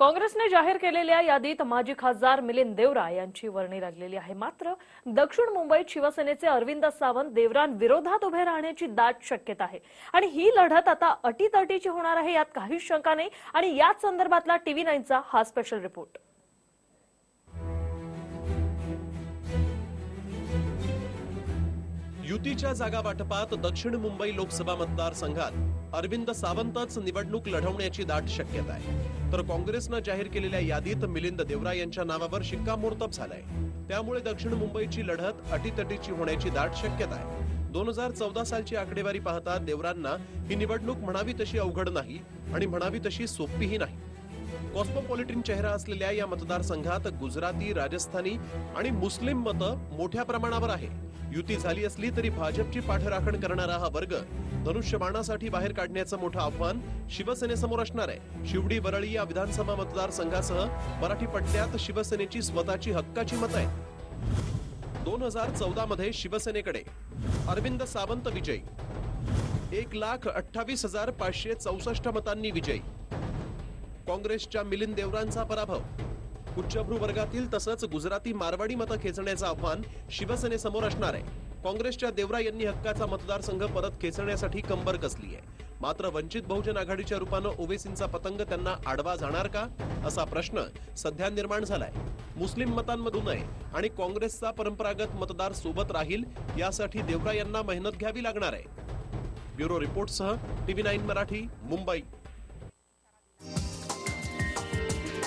काँग्रेसने जाहीर केलेल्या यादीत माजी खासदार मिलिंद देवरा यांची वर्णी लागलेली आहे. मात्र दक्षिण मुंबईत शिवसेनेचे अरविंद सावंत देवरांविरोधात उभे राहण्याची दाट शक्यता आहे. आणि ही लढत आता अटीतटीची होणार आहे यात काहीच शंका नाही. आणि याच संदर्भातला टीव्ही नाईनचा हा स्पेशल रिपोर्ट युतीच्या जागा वाटपात दक्षिण मुंबई लोकसभा मतदारसंघात अरविंद सावंतच निवडणूक लढवण्याची दाट शक्यता आहे. तर काँग्रेसनं जाहीर केलेल्या यादीत मिलिंद देवरा यांच्या नावावर शिक्कामोर्तब झालाय. त्यामुळे दक्षिण मुंबईची लढत अटीतटीची होण्याची दाट शक्यता आहे. दोन हजार चौदा सालची आकडेवारी पाहता देवरांना ही निवडणूक म्हणावी तशी अवघड नाही आणि म्हणावी तशी सोपीही नाही. कॉस्मोपॉलिटिन चेहरा असलेल्या या मतदारसंघात गुजराती राजस्थानी आणि मुस्लिम मतं मोठ्या प्रमाणावर आहे. युती झाली असली तरी भाजपची पाठराखण करणारा हा वर्ग धनुष्यबाणासाठी बाहेर काढण्याचं मोठं आव्हान शिवसेनेसमोर असणार आहे. शिवडी वरळी या विधानसभा मतदारसंघासह मराठी पट्ट्यात शिवसेनेची स्वतःची हक्काची मतं आहेत. दोन हजार चौदा मध्ये शिवसेनेकडे अरविंद सावंत विजयी. एक लाख अठ्ठावीस हजार पाचशे चौसष्ट मतांनी विजयी. काँग्रेसच्या मिलिंद देवरांचा पराभव. उच्चभ्रू वर्गातील तसंच गुजराती मारवाडी मतं खेचण्याचं आव्हान शिवसेनेसमोर असणार आहे. काँग्रेसच्या देवरा यांनी हक्काचा मतदारसंघ परत खेचण्यासाठी कंबर कसली आहे? मात्र वंचित बहुजन आघाडीच्या रूपानं ओवेसींचा पतंग त्यांना आडवा जाणार का? असा प्रश्न सध्या निर्माण झालाय. मुस्लिम मतांमधूनही आणि काँग्रेसचा परंपरागत मतदार सोबत राहील यासाठी देवरा यांना मेहनत घ्यावी लागणार आहे. ब्युरो रिपोर्टसह टीव्ही नाईन मराठी मुंबई.